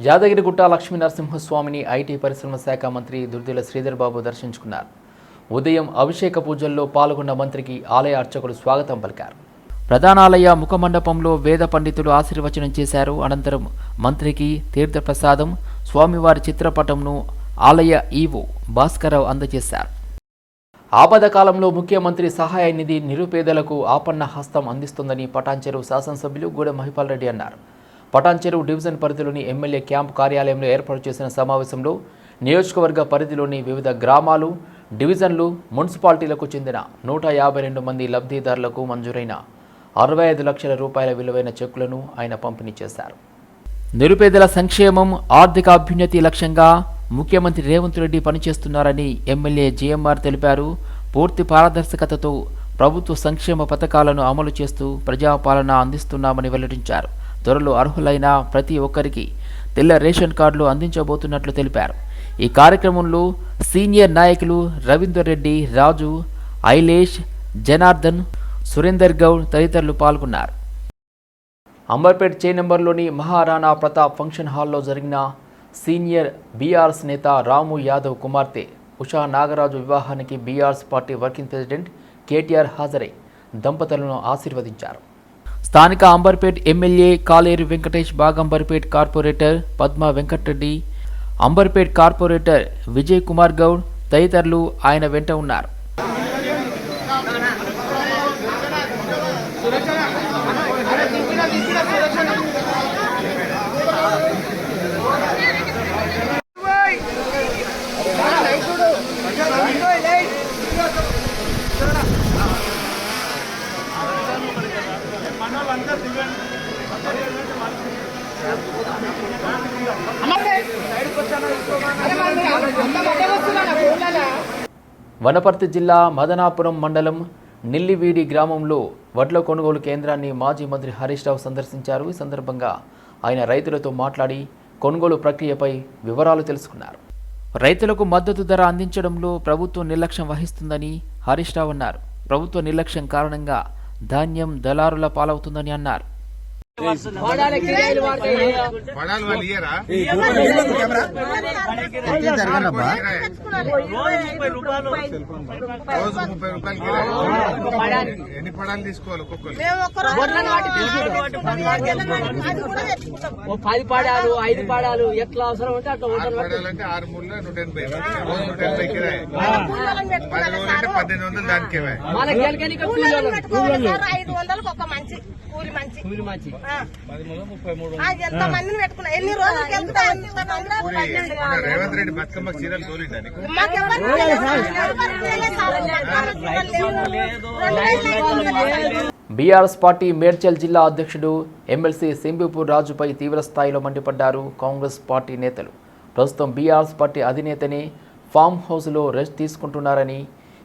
యాదగిరిగుట్ట లక్ష్మీ నరసింహస్వామిని ఐటీ పరిశ్రమ శాఖ మంత్రి దుర్దిల శ్రీధర్ బాబు దర్శించుకున్నారు. ఉదయం అభిషేక పూజల్లో పాల్గొన్న మంత్రికి ఆలయ అర్చకులు స్వాగతం పలికారు. ప్రధానాలయ ముఖమండపంలో వేద పండితులు ఆశీర్వచనం చేశారు. అనంతరం మంత్రికి తీర్థప్రసాదం స్వామివారి చిత్రపటంను ఆలయ ఈవో భాస్కరరావు అందజేశారు. ఆపద కాలంలో ముఖ్యమంత్రి సహాయ నిధి నిరుపేదలకు ఆపన్న హస్తం అందిస్తుందని పటాన్చెరు శాసనసభ్యులు గూడెం మహిపాల్ రెడ్డి అన్నారు. పటాన్చెరు డివిజన్ పరిధిలోని ఎమ్మెల్యే క్యాంప్ కార్యాలయంలో ఏర్పాటు చేసిన సమావేశంలో నియోజకవర్గ పరిధిలోని వివిధ గ్రామాలు డివిజన్లు మున్సిపాలిటీలకు చెందిన నూట యాభై రెండు మంది లబ్ధిదారులకు మంజూరైన అరవై ఐదు లక్షల రూపాయల విలువైన చెక్కులను ఆయన పంపిణీ చేశారు. నిరుపేదల సంక్షేమం ఆర్థిక అభ్యున్నతి లక్ష్యంగా ముఖ్యమంత్రి రేవంత్ రెడ్డి పనిచేస్తున్నారని ఎమ్మెల్యే జిఎంఆర్ తెలిపారు. పూర్తి పారదర్శకతతో ప్రభుత్వ సంక్షేమ పథకాలను అమలు చేస్తూ ప్రజాపాలన అందిస్తున్నామని వెల్లడించారు. త్వరలో అర్హులైన ప్రతి ఒక్కరికి తెల్ల రేషన్ కార్డులు అందించబోతున్నట్లు తెలిపారు. ఈ కార్యక్రమంలో సీనియర్ నాయకులు రవీందర్ రెడ్డి రాజు ఐలేష్ జనార్దన్ సురేందర్ గౌడ్ తదితరులు పాల్గొన్నారు. అంబర్పేట్ చే నెంబర్లోని మహారాణా ప్రతాప్ ఫంక్షన్ హాల్లో జరిగిన సీనియర్ బీఆర్ఎస్ నేత రాము యాదవ్ కుమార్తె ఉషా నాగరాజు వివాహానికి BRS party working president KTR హాజరై దంపతులను ఆశీర్వదించారు. స్థానిక Amberpet MLA Kaleru Venkatesh Baghamberpet corporator Padma Venkatareddy Amberpet corporator Vijay Kumar Goud తదితరులు ఆయన వెంట ఉన్నారు. వనపర్తి జిల్లా మదనాపురం మండలం నిల్లివీడి గ్రామంలో వడ్ల కొనుగోలు కేంద్రాన్ని మాజీ మంత్రి హరీష్ రావు సందర్శించారు. ఈ సందర్భంగా ఆయన రైతులతో మాట్లాడి కొనుగోలు ప్రక్రియపై వివరాలు తెలుసుకున్నారు. రైతులకు మద్దతు ధర అందించడంలో ప్రభుత్వం నిర్లక్ష్యం వహిస్తుందని హరీష్ రావు అన్నారు. ప్రభుత్వ నిర్లక్ష్యం కారణంగా ధాన్యం దళారుల పాలవుతుందని అన్నారు. పడాలి వాళ్ళు ఇయ్యరా? రోజు ముప్పై రూపాయలు. కిరాయి. ఎన్ని పడాలు తీసుకోవాలి ఒక్కొక్కరు పది పాడాలు ఐదు పాడాలు ఎట్లా అవసరం ఉంటే అట్లా ఆరు ఓటర్ పడాలంటే ఆరు మూడు నూట ఎనభై. రోజు నూట ఎనభై కిరాయి. పది రోజులు అంటే పద్దెనిమిది వందలు దానికి ఇవ్వాలి. మన గెలకని ఐదు వందలకు ఒక మంచి. కూలి మంచి. కూలి మంచి. ఆ. ఆ, ఎంత మందిని పెట్టుకున్నా? ఎన్ని రోజులు వెళ్తా ఇప్పుడు మన రేవంత్ రెడ్డి బతుకమ్మ చీరలు తోలిందా నీకు? మాకెవ్వరు బీఆర్ఎస్ పార్టీ మేడ్చల్ జిల్లా అధ్యక్షుడు ఎమ్మెల్సీ సింబిపూర్ రాజుపై తీవ్ర స్థాయిలో మండిపడ్డారు కాంగ్రెస్ పార్టీ నేతలు. ప్రస్తుతం బీఆర్ఎస్ పార్టీ అధినేతనే ఫామ్ హౌస్లో రెస్ట్ తీసుకుంటున్నారని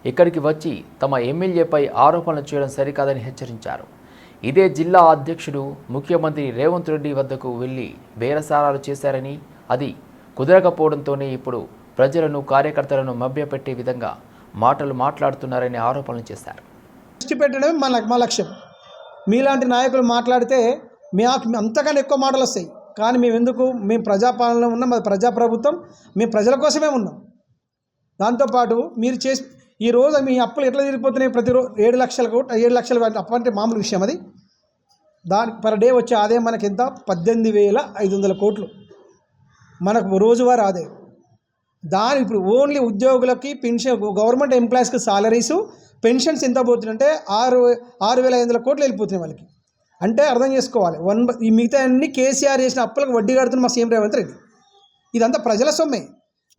ఇక్కడికి వచ్చి తమ ఎమ్మెల్యేపై ఆరోపణలు చేయడం సరికాదని హెచ్చరించారు. ఇదే జిల్లా అధ్యక్షుడు ముఖ్యమంత్రి రేవంత్ రెడ్డి వద్దకు వెళ్ళి బేరసారాలు చేశారని అది కుదరకపోవడంతోనే ఇప్పుడు ప్రజలను కార్యకర్తలను మభ్యపెట్టే విధంగా మాటలు మాట్లాడుతున్నారని ఆరోపణలు చేశారు. దృష్టి పెట్టడమే మా మా లక్ష్యం. మీలాంటి నాయకులు మాట్లాడితే మాకు అంతకన్నా ఎక్కువ మాటలు వస్తాయి. కానీ మేము ఎందుకు మేము ప్రజాపాలనలో ఉన్నాం అది ప్రజాప్రభుత్వం మేము ప్రజల కోసమే ఉన్నాం. దాంతోపాటు మీరు చేసి ఈ రోజు మీ అప్పులు ఎట్లా తీరిపోతున్నాయి? ప్రతిరోజు ఏడు లక్షలకు ఏడు లక్షలు అప్పు అంటే మామూలు విషయం అది. దాని పర్ డే వచ్చే ఆదాయం మనకి ఎంత? పద్దెనిమిది వేల ఐదు వందల కోట్లు. మనకు రోజువారీ ఆదాయం దాని ఇప్పుడు ఓన్లీ ఉద్యోగులకి పెన్షన్ గవర్నమెంట్ ఎంప్లాయీస్కి సాలరీసు పెన్షన్స్ ఎంత పోతుందంటే ఆరు ఆరు వేల ఐదు వందల కోట్లు వెళ్ళిపోతున్నాయి వాళ్ళకి. అంటే అర్థం చేసుకోవాలి. వన్ ఈ మిగతా అన్ని కేసీఆర్ చేసిన అప్పులకు వడ్డీ కడుతున్న మా సీఎం రేవంత్ రెడ్డి. ఇదంతా ప్రజల సొమ్మే.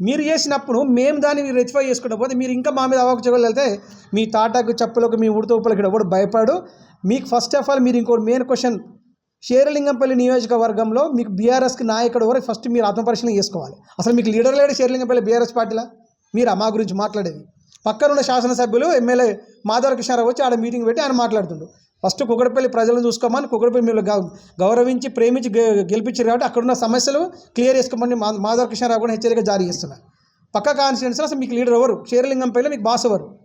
మీరు చేసినప్పుడు మేము దాన్ని రెక్టిఫై చేసుకోకపోతే మీరు ఇంకా మా మీద అవకచగలు వెళ్తే మీ తాటాకు చెప్పులకు మీ ఉడత ఉప్పులకి ఎవడు భయపడు మీకు ఫస్ట్ ఆఫ్ ఆల్ మీరు ఇంకోటి మెయిన్ క్వశ్చన్ షేరలింగంపల్లి నియోజకవర్గంలో మీకు బీఆర్ఎస్కి నాయకుడు వరకు ఫస్ట్ మీరు ఆత్మపరిశీలన చేసుకోవాలి. అసలు మీకు లీడర్ లేడు షేరలింగంపల్లి బీఆర్ఎస్ పార్టీలా? మీరు మా గురించి మాట్లాడేది. పక్కనున్న శాసనసభ్యులు ఎమ్మెల్యే మాధవ కృష్ణారావు వచ్చి ఆడ మీటింగ్ పెట్టి ఆయన మాట్లాడుతుండు. ఫస్ట్ కుకడపల్లి ప్రజలను చూసుకోమని కుకడపల్లి మీరు గౌరవించి ప్రేమించి గె- గెలిపించారు కాబట్టి అక్కడున్న సమస్యలు క్లియర్ చేసుకోమని మా మాధవ కృష్ణారావు కూడా హెచ్చరిక జారీ చేస్తున్నారు. పక్క కాన్స్టిట్యున్సీలో అసలు మీకు లీడర్ ఎవరు? షేరలింగంపల్లి మీకు బాస్ ఎవరు?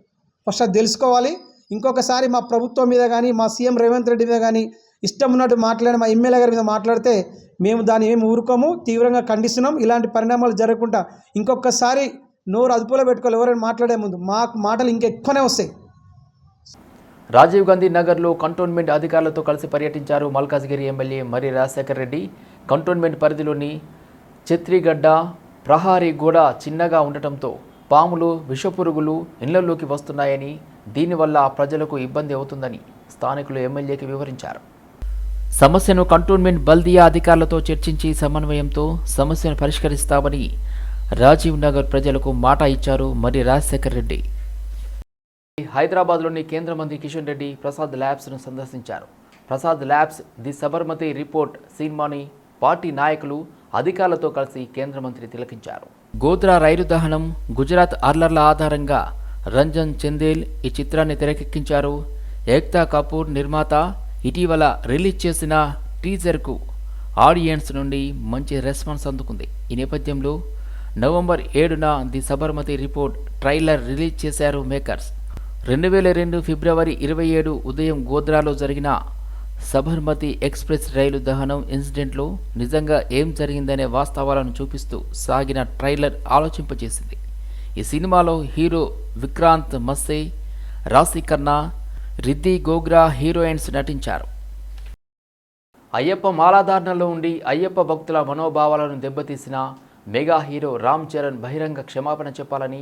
ఫస్ట్ అది తెలుసుకోవాలి. ఇంకొకసారి మా ప్రభుత్వం మీద కానీ మా సీఎం రేవంత్ రెడ్డి మీద కానీ ఇష్టం ఉన్నట్టు మాట్లాడి మా ఎమ్మెల్యే గారి మీద మాట్లాడితే మేము దాన్ని ఏమి ఊరుకోము తీవ్రంగా ఖండిస్తున్నాం. ఇలాంటి పరిణామాలు జరగకుండా ఇంకొకసారి నోరు అదుపులో పెట్టుకోవాలి ఎవరైనా మాట్లాడే ముందు. మాకు మాటలు ఇంకెక్కువనే వస్తాయి. రాజీవ్ గాంధీ నగర్లో కంటోన్మెంట్ అధికారులతో కలిసి పర్యటించారు మల్కాజ్గిరి ఎమ్మెల్యే మరి రాజశేఖర్ రెడ్డి. కంటోన్మెంట్ పరిధిలోని చెత్రిగడ్డ ప్రహారీ గోడ చిన్నగా ఉండటంతో పాములు విషపురుగులు ఇళ్ళలోకి వస్తున్నాయని దీనివల్ల ప్రజలకు ఇబ్బంది అవుతుందని స్థానికులు ఎమ్మెల్యేకి వివరించారు. సమస్యను కంటోన్మెంట్ బల్దియా అధికారులతో చర్చించి సమన్వయంతో సమస్యను పరిష్కరిస్తామని రాజీవ్ నగర్ ప్రజలకు మాట ఇచ్చారు మరి రాజశేఖర్ రెడ్డి. హైదరాబాద్లోని కేంద్ర మంత్రి కిషన్ రెడ్డి ప్రసాద్ ల్యాబ్స్ను సందర్శించారు. Prasad labs the Sabarmati report సినిమాని పార్టీ నాయకులు అధికారులతో కలిసి కేంద్ర మంత్రి తిలకించారు. గోద్రా రైలు దహనం గుజరాత్ ఆర్లర్ల ఆధారంగా రంజన్ చందేల్ ఈ చిత్రాన్ని తెరకెక్కించారు. ఏక్తా కపూర్ నిర్మాత ఇటీవల రిలీజ్ చేసిన టీజర్కు ఆడియన్స్ నుండి మంచి రెస్పాన్స్ అందుకుంది. ఈ నేపథ్యంలో నవంబర్ ఏడున the Sabarmati report trailer release చేశారు మేకర్స్. రెండు వేల రెండు ఫిబ్రవరి ఇరవై ఏడు ఉదయం గోద్రాలో జరిగిన సబర్మతి ఎక్స్ప్రెస్ రైలు దహనం ఇన్సిడెంట్లో నిజంగా ఏం జరిగిందనే వాస్తవాలను చూపిస్తూ సాగిన ట్రైలర్ ఆలోచింపజేసింది. ఈ సినిమాలో హీరో విక్రాంత్ మస్సే రాశి ఖన్నా రిద్ది గోగ్రా హీరోయిన్స్ నటించారు. అయ్యప్ప మాలాధారణలో ఉండి అయ్యప్ప భక్తుల మనోభావాలను దెబ్బతీసిన మెగా హీరో రామ్ చరణ్ బహిరంగ క్షమాపణ చెప్పాలని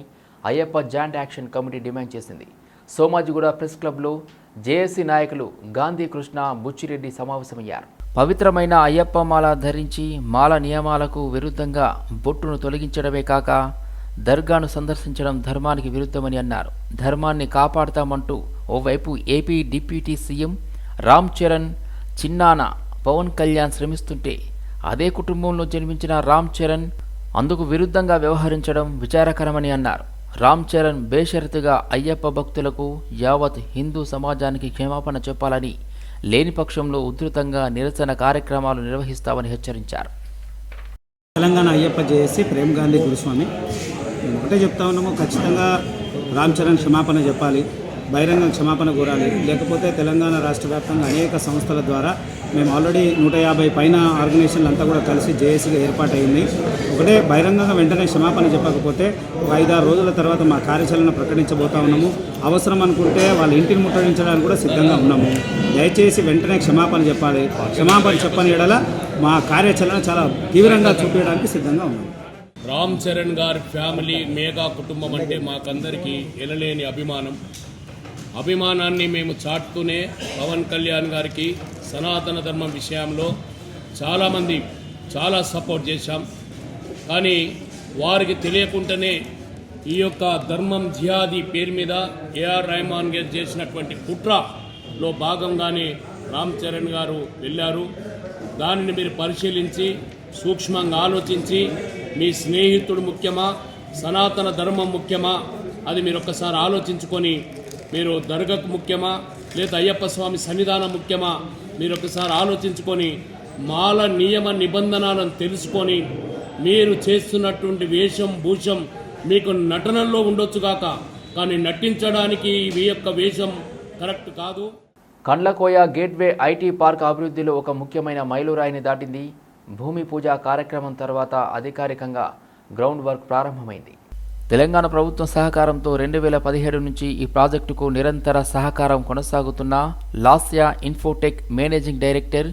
Ayyappa joint action committee demand చేసింది. సోమాజిగూడ ప్రెస్ క్లబ్లో జేఏసీ నాయకులు గాంధీ కృష్ణ బుచ్చిరెడ్డి సమావేశమయ్యారు. పవిత్రమైన అయ్యప్ప మాల ధరించి మాల నియమాలకు విరుద్ధంగా బొట్టును తొలగించడమే కాక దర్గాను సందర్శించడం ధర్మానికి విరుద్ధమని అన్నారు. ధర్మాన్ని కాపాడతామంటూ ఓవైపు AP deputy CM Ram Charan చిన్నాన Pawan Kalyan శ్రమిస్తుంటే అదే కుటుంబంలో జన్మించిన రామ్ చరణ్ అందుకు విరుద్ధంగా వ్యవహరించడం విచారకరమని అన్నారు. రామ్ చరణ్ బేషరతుగా అయ్యప్ప భక్తులకు యావత్ హిందూ సమాజానికి క్షమాపణ చెప్పాలని లేని పక్షంలో ఉధృతంగా నిరసన కార్యక్రమాలు నిర్వహిస్తామని హెచ్చరించారు. తెలంగాణ అయ్యప్ప జేఏసీ ప్రేమ్ గాంధీ గురుస్వామి. ఒకటే చెప్తా ఉన్నాము ఖచ్చితంగా రామ్ చరణ్ క్షమాపణ చెప్పాలి. బహిరంగ క్షమాపణ కోరాలి. లేకపోతే తెలంగాణ రాష్ట్ర వ్యాప్తంగా అనేక సంస్థల ద్వారా మేము ఆల్రెడీ నూట యాభై పైన ఆర్గనైజేషన్లు అంతా కూడా కలిసి జేఏసీగా ఏర్పాటైంది ఒకటే బహిరంగంగా వెంటనే క్షమాపణ చెప్పకపోతే ఒక ఐదారు రోజుల తర్వాత మా కార్యాచరణ ప్రకటించబోతా ఉన్నాము. అవసరం అనుకుంటే వాళ్ళ ఇంటిని ముట్టడించడానికి కూడా సిద్ధంగా ఉన్నాము. దయచేసి వెంటనే క్షమాపణ చెప్పాలి. క్షమాపణ చెప్పని ఎడల మా కార్యాచరణ చాలా తీవ్రంగా చూపించడానికి సిద్ధంగా ఉన్నాము. రామ్ చరణ్ గారి ఫ్యామిలీ మేఘా కుటుంబం అంటే మాకందరికీ ఎనలేని అభిమానం. అభిమానాన్ని మేము చాటుతూనే పవన్ కళ్యాణ్ గారికి సనాతన ధర్మం విషయంలో చాలామంది చాలా సపోర్ట్ చేశాం. కానీ వారికి తెలియకుండానే ఈ యొక్క ధర్మం జియాది పేరు మీద ఏఆర్ రెహమాన్ గారు చేసినటువంటి కుట్రలో భాగంగానే రామ్ చరణ్ గారు వెళ్ళారు. దానిని మీరు పరిశీలించి సూక్ష్మంగా ఆలోచించి మీ స్నేహితుడు ముఖ్యమా సనాతన ధర్మం ముఖ్యమా అది మీరు ఒక్కసారి ఆలోచించుకొని మీరు దర్గకు ముఖ్యమా? లేదా అయ్యప్ప స్వామి సన్నిధానం ముఖ్యమా? మీరు ఒకసారి ఆలోచించుకొని మాల నియమ నిబంధనలను తెలుసుకొని మీరు చేస్తున్నటువంటి వేషం భూషం మీకు నటనల్లో ఉండొచ్చు కాక కానీ నటించడానికి ఈ యొక్క వేషం కరెక్ట్ కాదు. కండ్లకోయ గేట్వే ఐటీ పార్క్ అభివృద్ధిలో ఒక ముఖ్యమైన మైలురాయిని దాటింది. భూమి పూజ కార్యక్రమం తర్వాత అధికారికంగా గ్రౌండ్ వర్క్ ప్రారంభమైంది. తెలంగాణ ప్రభుత్వం సహకారంతో రెండు వేల పదిహేడు నుంచి ఈ ప్రాజెక్టుకు నిరంతర సహకారం కొనసాగుతున్న Lasya infotech managing director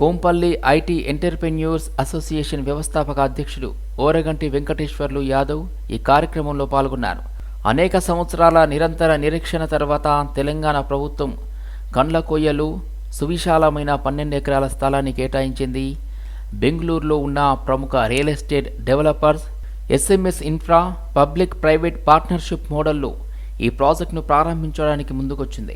Kompally IT entrepreneurs association వ్యవస్థాపక అధ్యక్షుడు ఓరగంటి వెంకటేశ్వర్లు యాదవ్ ఈ కార్యక్రమంలో పాల్గొన్నారు. అనేక సంవత్సరాల నిరంతర నిరీక్షణ తర్వాత తెలంగాణ ప్రభుత్వం కండ్ల కొయ్యలు సువిశాలమైన పన్నెండు ఎకరాల స్థలాన్ని కేటాయించింది. బెంగళూరులో ఉన్న ప్రముఖ real estate developers SMS infra public private partnership మోడల్లో ఈ ప్రాజెక్టును ప్రారంభించడానికి ముందుకొచ్చింది.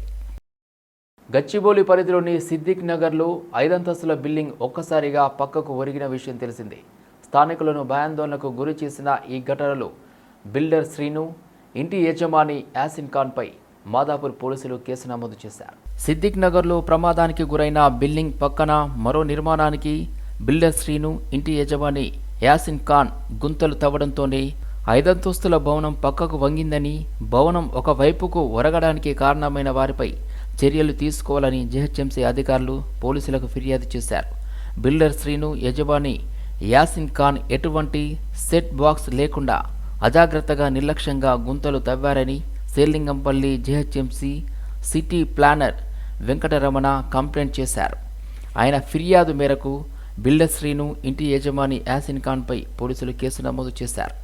గచ్చిబౌలి పరిధిలోని సిద్దిక్ నగర్లో ఐదంతస్తుల బిల్డింగ్ ఒక్కసారిగా పక్కకు ఒరిగిన విషయం తెలిసింది. స్థానికులను భయాందోళనకు గురి చేసిన ఈ ఘటనలో బిల్డర్ శ్రీను ఇంటి యజమాని యాసిన్ ఖాన్పై మాదాపూర్ పోలీసులు కేసు నమోదు చేశారు. సిద్దిక్ నగర్లో ప్రమాదానికి గురైన బిల్డింగ్ పక్కన మరో నిర్మాణానికి బిల్డర్ శ్రీను ఇంటి యజమాని యాసిన్ ఖాన్ గుంతలు తవ్వడంతోనే ఐదంతస్తుల భవనం పక్కకు వంగిందని భవనం ఒక వైపుకు ఒరగడానికి కారణమైన వారిపై చర్యలు తీసుకోవాలని జీహెచ్ఎంసీ అధికారులు పోలీసులకు ఫిర్యాదు చేశారు. బిల్డర్ శ్రీను యజమాని యాసిన్ ఖాన్ ఎటువంటి సెట్ బాక్స్ లేకుండా అజాగ్రత్తగా నిర్లక్ష్యంగా గుంతలు తవ్వారని Serilingampally GHMC city planner Venkataramana complaint చేశారు. ఆయన ఫిర్యాదు మేరకు బిల్డర్ శ్రీను ఇంటి యజమాని యాసిన్ ఖాన్పై పోలీసులు కేసు నమోదు చేశారు.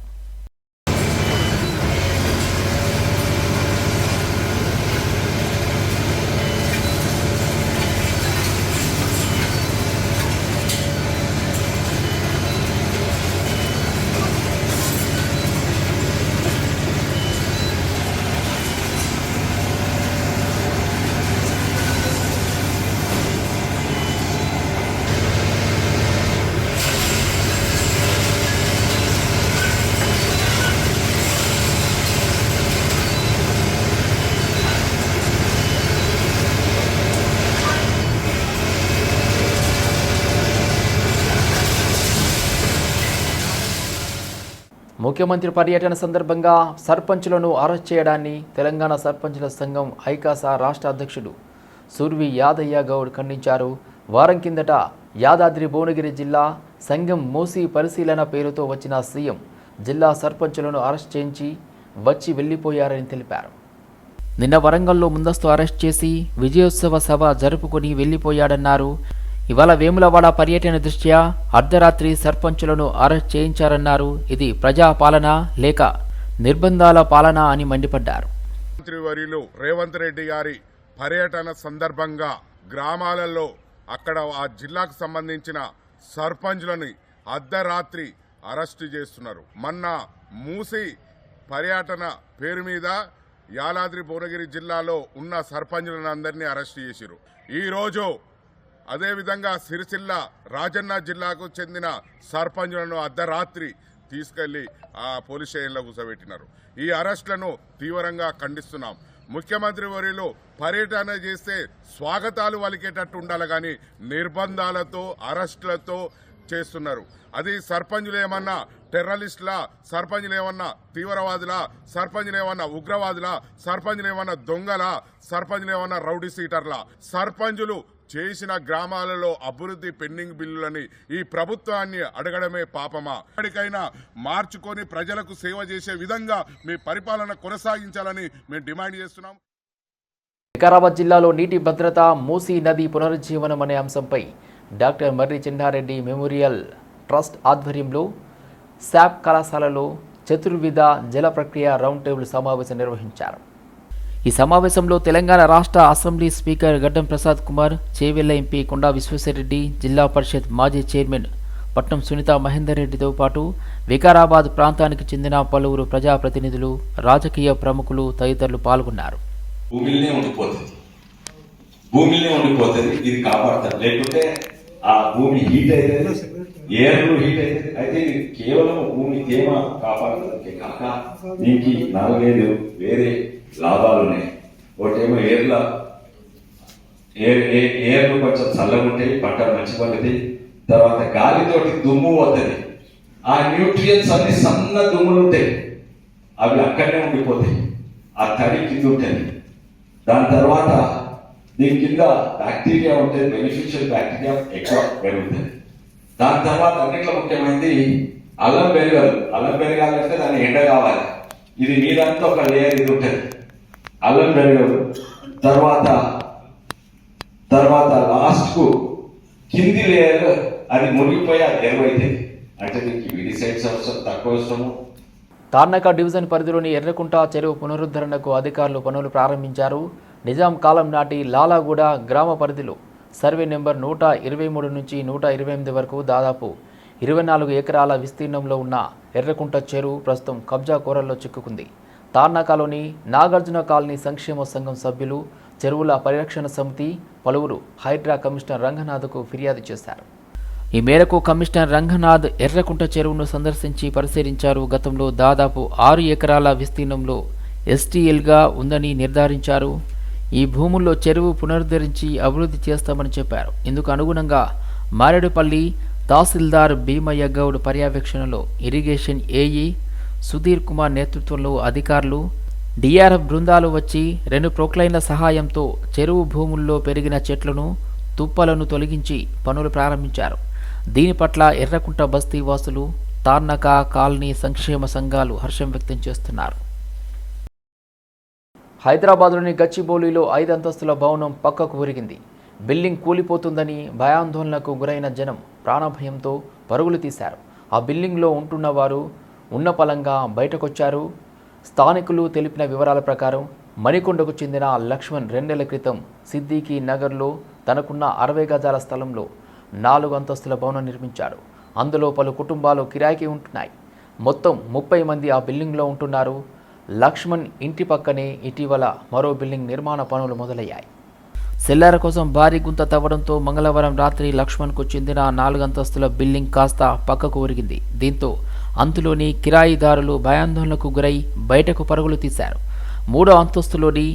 ముఖ్యమంత్రి పర్యటన సందర్భంగా సర్పంచులను అరెస్ట్ చేయడాన్ని తెలంగాణ సర్పంచుల సంఘం ఐకాసా రాష్ట్ర అధ్యక్షుడు సుర్వి యాదయ్య గౌడ్ ఖండించారు. వారం కిందట యాదాద్రి భువనగిరి జిల్లా సంఘం మూసి పరిశీలన పేరుతో వచ్చిన సీఎం జిల్లా సర్పంచులను అరెస్ట్ చేయించి వచ్చి వెళ్ళిపోయారని తెలిపారు. నిన్న వరంగల్లో ముందస్తు అరెస్ట్ చేసి విజయోత్సవ సభ జరుపుకొని వెళ్ళిపోయాడన్నారు ఇవాళ వేములవాడ పర్యటన దృష్ట్యా అర్ధరాత్రి సర్పంచులను అరెస్ట్ చేయించారన్నారు. ఇది ప్రజా పాలన లేక నిర్బంధాల పాలన అని మండిపడ్డారు. మంత్రి రేవంత్ రెడ్డి గారి పర్యటన సందర్భంగా గ్రామాలలో అక్కడ ఆ జిల్లాకు సంబంధించిన సర్పంచ్లని అర్ధరాత్రి అరెస్టు చేస్తున్నారు. మొన్న మూసి పర్యటన పేరు మీద యాలాద్రి భువనగిరి జిల్లాలో ఉన్న సర్పంచులను అందరినీ అరెస్ట్ చేసిరు ఈ రోజు అదేవిధంగా సిరిసిల్ల రాజన్న జిల్లాకు చెందిన సర్పంచులను అర్ధరాత్రి తీసుకెళ్ళి ఆ పోలీస్ స్టేషన్లో కూర్చోబెట్టినారు. ఈ అరెస్టులను తీవ్రంగా ఖండిస్తున్నాం. ముఖ్యమంత్రి వర్యులు పర్యటన చేస్తే స్వాగతాలు వలికేటట్టు ఉండాలి కానీ నిర్బంధాలతో అరెస్టులతో చేస్తున్నారు. అది సర్పంచులు ఏమన్నా టెర్రరిస్టులా సర్పంచులు ఏమన్నా తీవ్రవాదులా సర్పంచులు ఏమన్నా ఉగ్రవాదులా సర్పంచులు ఏమన్నా దొంగలా సర్పంచులు ఏమన్నా రౌడీ సీటర్లా సర్పంచులు చేసిన గ్రామాలలో అభివృద్ధి పెండింగ్ బిల్లులని ఈ ప్రభుత్వాన్ని అడగడమే పాపమా? ఎప్పటికైనా మార్చుకొని ప్రజలకు సేవ చేసే విధంగా మీ పరిపాలన కొనసాగించాలని మేము డిమాండ్ చేస్తున్నాం. వికారాబాద్ జిల్లాలో నీటి భద్రత మూసీ నది పునరుజ్జీవనం అనే అంశంపై doctor Marri Chinnareddy memorial trust ఆధ్వర్యంలో శాప్ కళాశాలలో చతుర్విధ జల ప్రక్రియ రౌండ్ టేబుల్ సమావేశం నిర్వహించారు. ఈ సమావేశంలో తెలంగాణ రాష్ట్ర assembly speaker Gaddam Prasad Kumar Chevella MP Konda Vishweshwarreddy Zilla Parishad మాజీ చైర్మన్ పట్నం సునీత మహేందర్ రెడ్డితో పాటు వికారాబాద్ ప్రాంతానికి చెందిన పలువురు ప్రజాప్రతినిధులు రాజకీయ ప్రముఖులు తదితరులు పాల్గొన్నారు. భూమిలోనే ఉండిపోతుంది. భూమిలోనే ఉండిపోతుంది. ఇది కాపాడతారు. లేకుంటే ఆ భూమి హీట్ అవుతుంది ఏర్లు హీట్ అయితే అయితే కేవలం భూమి తేమ కాపాడుతుంది. కాక దీనికి నాలుగైదు వేరే లాభాలు ఉన్నాయి ఒకటేమో ఏర్ల ఏర్ ఏ- ఏర్లు కొంచెం చల్లగా ఉంటాయి పంట మంచి పండుతుంది తర్వాత గాలితోటి దుమ్ము వస్తుంది ఆ న్యూట్రియన్స్ అన్ని సన్న దుమ్ములు ఉంటాయి. అవి అక్కడనే ఉండిపోతాయి. ఆ తడి కింద ఉంటుంది. దాని తర్వాత దీని కింద బ్యాక్టీరియా ఉంటుంది బెనిఫిషియల్ బ్యాక్టీరియా ఎక్కువ పెరుగుతుంది దాని తర్వాత అన్నిట్లో ముఖ్యమైనది అల్లం పెరగదు అల్లం పెరగాలంటే దాన్ని ఎండ కావాలి. ఇది మీదంతా ఒక లేయర్ ఇది ఉంటుంది. అల్లం పెరగదు తర్వాత తర్వాత లాస్ట్కు కింది లేయర్ అది మునిగిపోయి అది ఎరువైతే అంటే దీనికి విడిసైడ్స్ అవసరం తక్కువ అవసరము తార్నక డివిజన్ పరిధిలోని ఎర్రకుంట చెరువు పునరుద్ధరణకు అధికారులు పనులు ప్రారంభించారు. నిజాం కాలం నాటి లాలాగూడ గ్రామ పరిధిలో సర్వే నెంబర్ నూట ఇరవై మూడు నుంచి నూట ఇరవై ఎనిమిది వరకు దాదాపు ఇరవై నాలుగు ఎకరాల విస్తీర్ణంలో ఉన్న ఎర్రకుంట చెరువు ప్రస్తుతం కబ్జా కోరల్లో చిక్కుకుంది. తార్నాకలోని నాగార్జున కాలనీ సంక్షేమ సంఘం సభ్యులు చెరువుల పరిరక్షణ సమితి పలువురు హైడ్రా కమిషనర్ రంగనాథ్కు ఫిర్యాదు చేశారు. ఈ మేరకు కమిషనర్ రంగనాథ్ ఎర్రకుంట చెరువును సందర్శించి పరిశీలించారు. గతంలో దాదాపు ఆరు ఎకరాల విస్తీర్ణంలో ఎస్టీఎల్గా ఉందని నిర్ధారించారు. ఈ భూముల్లో చెరువు పునరుద్ధరించి అభివృద్ధి చేస్తామని చెప్పారు. ఇందుకు అనుగుణంగా మారేడుపల్లి తహసీల్దార్ భీమయ్య గౌడ్ పర్యవేక్షణలో ఇరిగేషన్ ఏఈ సుధీర్ కుమార్ నేతృత్వంలో అధికారులు డిఆర్ఎఫ్ బృందాలు వచ్చి రెండు ప్రోక్లైన్ల సహాయంతో చెరువు భూముల్లో పెరిగిన చెట్లను తుప్పలను తొలగించి పనులు ప్రారంభించారు. దీని పట్ల ఎర్రకుంట బస్తీ వాసులు తార్నక కాలనీ సంక్షేమ సంఘాలు హర్షం వ్యక్తం చేస్తున్నారు. హైదరాబాద్లోని గచ్చిబౌలిలో ఐదు అంతస్తుల భవనం పక్కకు ఒరిగింది. బిల్డింగ్ కూలిపోతుందని భయాందోళనకు గురైన జనం ప్రాణభయంతో పరుగులు తీశారు. ఆ బిల్డింగ్లో ఉంటున్న వారు ఉన్న పలంగా బయటకొచ్చారు. స్థానికులు తెలిపిన వివరాల ప్రకారం మణికొండకు చెందిన లక్ష్మణ్ రెండేళ్ళ క్రితం సిద్దికి నగర్లో తనకున్న అరవై గజాల స్థలంలో నాలుగు అంతస్తుల భవనం నిర్మించాడు అందులో పలు కుటుంబాలు కిరాయికి ఉంటున్నాయి. మొత్తం ముప్పై మంది ఆ బిల్డింగ్లో ఉంటున్నారు. లక్ష్మణ్ ఇంటి పక్కనే ఇటీవల మరో బిల్డింగ్ నిర్మాణ పనులు మొదలయ్యాయి. సెల్లార కోసం భారీ గుంత తవ్వడంతో మంగళవారం రాత్రి లక్ష్మణ్కు చెందిన నాలుగు అంతస్తుల బిల్డింగ్ కాస్త పక్కకు ఒరిగింది. దీంతో అంతులోని కిరాయిదారులు భయాందోళనకు గురై బయటకు పరుగులు తీశారు. మూడో అంతస్తులోని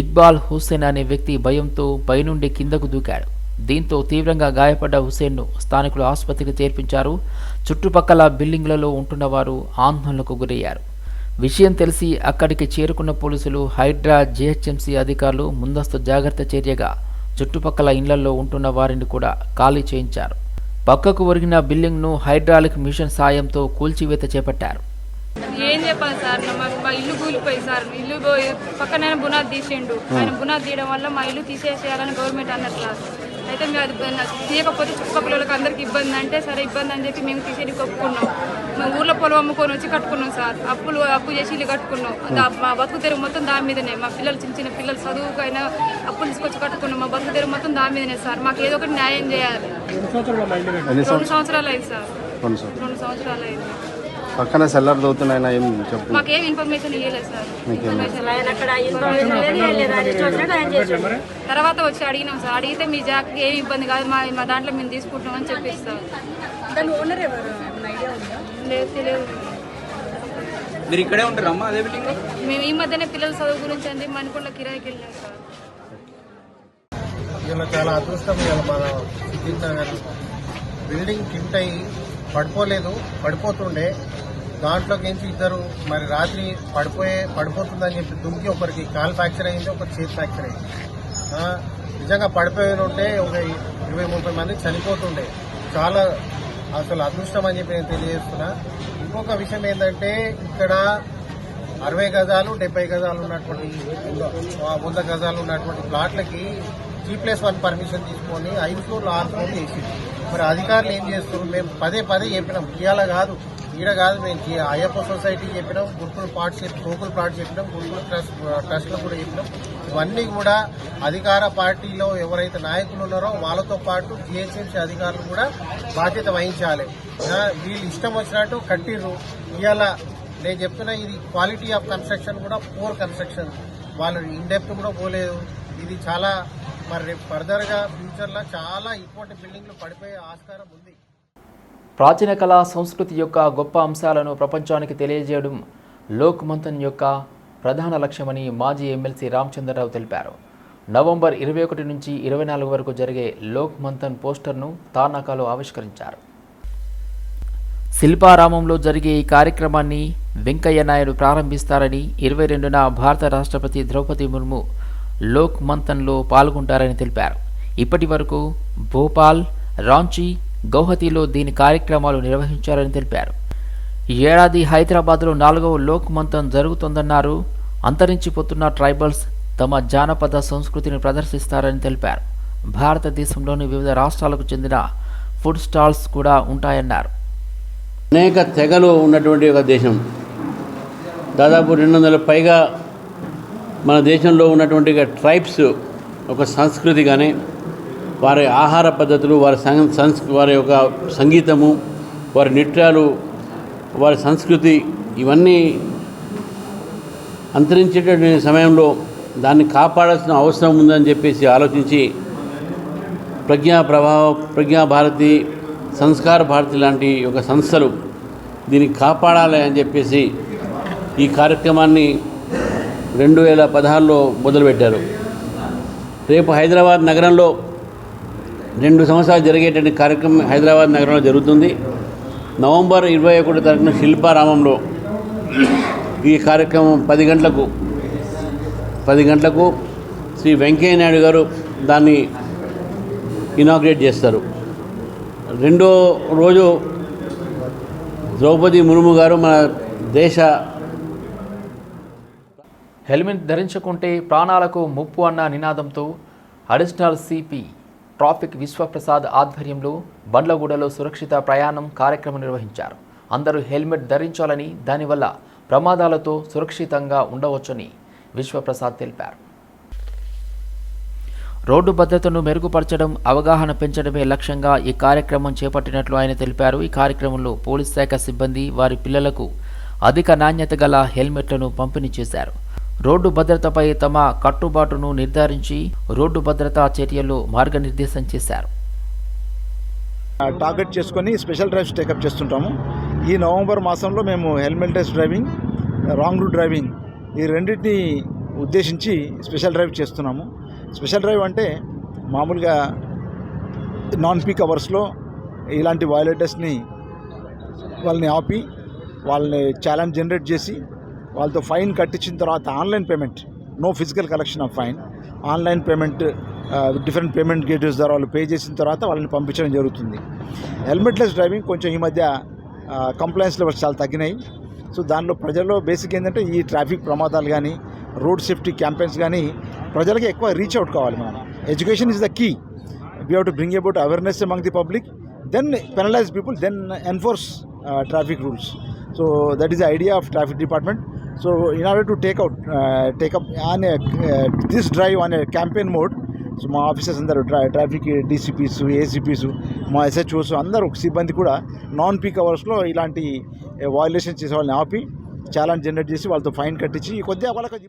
ఇక్బాల్ హుస్సేన్ అనే వ్యక్తి భయంతో పైనుండి కిందకు దూకాడు. దీంతో తీవ్రంగా గాయపడ్డ హుసేన్ను స్థానికులు ఆసుపత్రికి చేర్పించారు. చుట్టుపక్కల బిల్డింగ్లలో ఉంటున్నవారు ఆందోళనకు గురయ్యారు. విషయం తెలిసి అక్కడికి చేరుకున్న పోలీసులు హైడ్రా జీహెచ్ఎంసీ అధికారులు ముందస్తు జాగ్రత్త చర్యగా చుట్టుపక్కల ఇళ్ళలో ఉంటున్న వారిని కూడా ఖాళీ చేయించారు. పక్కకు ఒరిగిన బిల్డింగ్ను హైడ్రాలిక్ మిషన్ సాయంతో కూల్చివేత చేపట్టారు. ఏం చెప్పాలి సార్? మా ఇల్లు కూలిపోయి సార్. ఇల్లు పోయి పక్కన బునాది తీసిండు. ఆయన బునాది తీయడం వల్ల మా ఇల్లు తీసేసేయాలని గవర్నమెంట్ అన్నట్లా అయితే మేము అది తీయకపోతే చుట్టుపక్కల వాళ్ళకి అందరికి ఇబ్బంది అంటే సరే ఇబ్బంది అని చెప్పి మేము తీసేది ఒప్పుకున్నాం మేము ఊర్లో పొలం అమ్ముకొని వచ్చి కట్టుకున్నాం సార్. అప్పులు అప్పు చేసి ఇల్లు కట్టుకున్నాం. మా బతుకు తెరువు మొత్తం దాని మీదనే. మా పిల్లలు చిన్న చిన్న పిల్లలు చదువుకైనా అప్పులు తీసుకొచ్చి కట్టుకున్నాం. మా బతుకు తెరువు మొత్తం దాని మీదనే సార్. మాకు ఏదో ఒకటి న్యాయం చేయాలి. రెండు సంవత్సరాలు అయింది సార్. రెండు సంవత్సరాలు అయింది. పక్కన సెల్లర్ దొవుతున్నాయన ఏం చెప్పు మాకేం ఇన్ఫర్మేషన్ ఇవ్వలేదు సార్. ఇన్ఫర్మేషన్ తర్వాత వచ్చి అడిగినాం సార్. అడిగితే మీ జాక్కి ఏమి ఇబ్బంది కాదు మా మా దాంట్లో మేము తీసుకుంటాం అని చెప్పిస్తాం. దాని ఓనర్ ఎవరు? ఏమన్నా ఐడియా ఉందా? లేదు తెలియదు. మీరు ఇక్కడే ఉంటారమ్మా అదే బిల్డింగ్ మేము ఈ మధ్యనే పిల్లల చదువు గురించి అండి మణికొండ కిరాయికి వెళ్ళాం సార్. ఇలా చాలా అదృష్టం ఇవాళ మన బిల్డింగ్ కింట్ అయ్యి పడిపోలేదు పడిపోతుండే. దాంట్లోకి నుంచి ఇద్దరు మరి రాత్రి పడిపోయే పడిపోతుందని చెప్పి దుంకి ఒకరికి కాల్ ఫ్రాక్చర్ అయింది ఒకరికి చేతి ఫ్రాక్చర్ అయింది. నిజంగా పడిపోయిన ఉంటే ఒక ఇరవై ముప్పై మంది చనిపోతుండే. చాలా అసలు అదృష్టం అని చెప్పి నేను తెలియజేస్తున్నా. ఇంకొక విషయం ఏంటంటే ఇక్కడ అరవై గజాలు డెబ్బై గజాలు ఉన్నటువంటి వంద గజాలు ఉన్నటువంటి ప్లాట్లకి జీ ప్లస్ వన్ పర్మిషన్ తీసుకొని ఐదు ఫ్లోర్లు ఆరు ఫ్లోర్లు వేసింది. మరి అధికారులు ఏం చేస్తున్నారు? మేము పదే పదే చెప్పినాం. ఇవాళ కాదు ఈడ కాదు మేము అయ్యప్ప సొసైటీ చెప్పినాం గురుకుల ప్లాట్ చెప్పి గోకుల్ ప్లాట్ చెప్పినాం గురుకుల ట్రస్ట్ ట్రస్ట్లో కూడా చెప్పినాం. ఇవన్నీ కూడా అధికార పార్టీలో ఎవరైతే నాయకులు ఉన్నారో వాళ్ళతో పాటు జిహెచ్ఎంసీ అధికారులు కూడా బాధ్యత వహించాలి. వీళ్ళు ఇష్టం వచ్చినట్టు కట్టిర్రు. ఇవాళ నేను చెప్తున్నా ఇది క్వాలిటీ ఆఫ్ కన్స్ట్రక్షన్ కూడా పూర్ కన్స్ట్రక్షన్ వాళ్ళు ఇండెప్త్ కూడా పోలేదు. ఇది చాలా మరి రేపు ఫర్దర్గా ఫ్యూచర్లో చాలా ఇంపార్టెంట్ బిల్డింగ్లు పడిపోయే ఆస్కారం ఉంది. ప్రాచీన కళా సంస్కృతి యొక్క గొప్ప అంశాలను ప్రపంచానికి తెలియజేయడం లోక్ మంథన్ యొక్క ప్రధాన లక్ష్యమని మాజీ ఎమ్మెల్సీ రామచంద్రరావు తెలిపారు. నవంబర్ ఇరవై ఒకటి నుంచి ఇరవై నాలుగు వరకు జరిగే లోక్ మంథన్ పోస్టర్ను తానాకాలో ఆవిష్కరించారు. శిల్పారామంలో జరిగే ఈ కార్యక్రమాన్ని వెంకయ్య నాయుడు ప్రారంభిస్తారని ఇరవై రెండున భారత రాష్ట్రపతి ద్రౌపది ముర్ము లోక్ మంథన్లో పాల్గొంటారని తెలిపారు. ఇప్పటి వరకు భోపాల్ రాంచీ గౌహతిలో దీని కార్యక్రమాలు నిర్వహించారని తెలిపారు. ఈ ఏడాది హైదరాబాద్లో నాలుగవ లోక్ మంథన్ జరుగుతోందన్నారు. అంతరించిపోతున్న ట్రైబల్స్ తమ జానపద సంస్కృతిని ప్రదర్శిస్తారని తెలిపారు. భారతదేశంలోని వివిధ రాష్ట్రాలకు చెందిన ఫుడ్ స్టాల్స్ కూడా ఉంటాయన్నారు. అనేక తెగలు ఉన్నటువంటి ఒక దేశం. దాదాపు రెండు వందల పైగా మన దేశంలో ఉన్నటువంటి ట్రైబ్స్ ఒక సంస్కృతి కానీ వారి ఆహార పద్ధతులు వారి సం సంస్ వారి యొక్క సంగీతము వారి నృత్యాలు వారి సంస్కృతి ఇవన్నీ అంతరించేటటువంటి సమయంలో దాన్ని కాపాడాల్సిన అవసరం ఉందని చెప్పేసి ఆలోచించి ప్రజ్ఞా ప్రభావ ప్రజ్ఞాభారతి సంస్కార భారతి లాంటి ఒక సంస్థలు దీన్ని కాపాడాలి అని చెప్పేసి ఈ కార్యక్రమాన్ని రెండు వేల పదహారులో మొదలుపెట్టారు. రేపు హైదరాబాద్ నగరంలో రెండు సంవత్సరాలు జరిగేటువంటి కార్యక్రమం హైదరాబాద్ నగరంలో జరుగుతుంది. నవంబర్ ఇరవై ఒకటి తారీఖున శిల్పారామంలో ఈ కార్యక్రమం పది గంటలకు పది గంటలకు శ్రీ వెంకయ్య నాయుడు గారు దాన్ని ఇనాగ్రేట్ చేస్తారు. రెండో రోజు ద్రౌపది ముర్ము గారు మన దేశ హెల్మెట్ ధరించకుంటే ప్రాణాలకు ముప్పు అన్న నినాదంతో అడిషనల్ సిపి ట్రాఫిక్ విశ్వప్రసాద్ ఆధ్వర్యంలో బండ్లగూడలో సురక్షిత ప్రయాణం కార్యక్రమం నిర్వహించారు. అందరూ హెల్మెట్ ధరించాలని దానివల్ల ప్రమాదాలతో సురక్షితంగా ఉండవచ్చని విశ్వప్రసాద్ తెలిపారు. రోడ్డు భద్రతను మెరుగుపరచడం అవగాహన పెంచడమే లక్ష్యంగా ఈ కార్యక్రమం చేపట్టినట్లు ఆయన తెలిపారు. ఈ కార్యక్రమంలో పోలీస్ శాఖ సిబ్బంది వారి పిల్లలకు అధిక నాణ్యత గల హెల్మెట్లను పంపిణీ చేశారు. రోడ్డు భద్రతపై తమ కట్టుబాటును నిర్ధారించి రోడ్డు భద్రతా చర్యలు మార్గనిర్దేశం చేశారు. టార్గెట్ చేసుకొని స్పెషల్ డ్రైవ్స్ టేకప్ చేస్తుంటాము. ఈ నవంబర్ మాసంలో మేము helmet test driving wrong route driving ఈ రెండింటిని ఉద్దేశించి స్పెషల్ డ్రైవ్ చేస్తున్నాము. స్పెషల్ డ్రైవ్ అంటే మామూలుగా నాన్ పీక్ అవర్స్లో ఇలాంటి వయోలేటర్స్ని వాళ్ళని ఆపి వాళ్ళని ఛాలెంజ్ జనరేట్ చేసి వాళ్ళతో ఫైన్ కట్టించిన తర్వాత online payment no physical collection of fine online payment different payment gateways ద్వారా వాళ్ళు పే చేసిన తర్వాత వాళ్ళని పంపించడం జరుగుతుంది. హెల్మెట్లెస్ డ్రైవింగ్ కొంచెం ఈ మధ్య కంప్లైన్స్ లెవెల్స్ చాలా తగ్గినాయి. సో దానిలో ప్రజల్లో బేసిక్ ఏంటంటే ఈ ట్రాఫిక్ ప్రమాదాలు కానీ రోడ్ సేఫ్టీ క్యాంపెయిన్స్ కానీ ప్రజలకి ఎక్కువ రీచ్ అవుట్ కావాలి మనం. Education is the key we have to bring about awareness among the public then penalize people then enforce traffic rules so that is the idea of traffic department so in order to take out take up on this drive on campaign mode so మా officers అందరూ ట్రా traffic DCPs ACPs మా SHOs అందరూ సిబ్బంది కూడా non peak అవర్స్లో ఇలాంటి uh, violation చేసే వాళ్ళని ఆపి ఛాలెంజ్ జనరేట్ చేసి వాళ్ళతో ఫైన్ కట్టించి కొద్దిగా వాళ్ళకి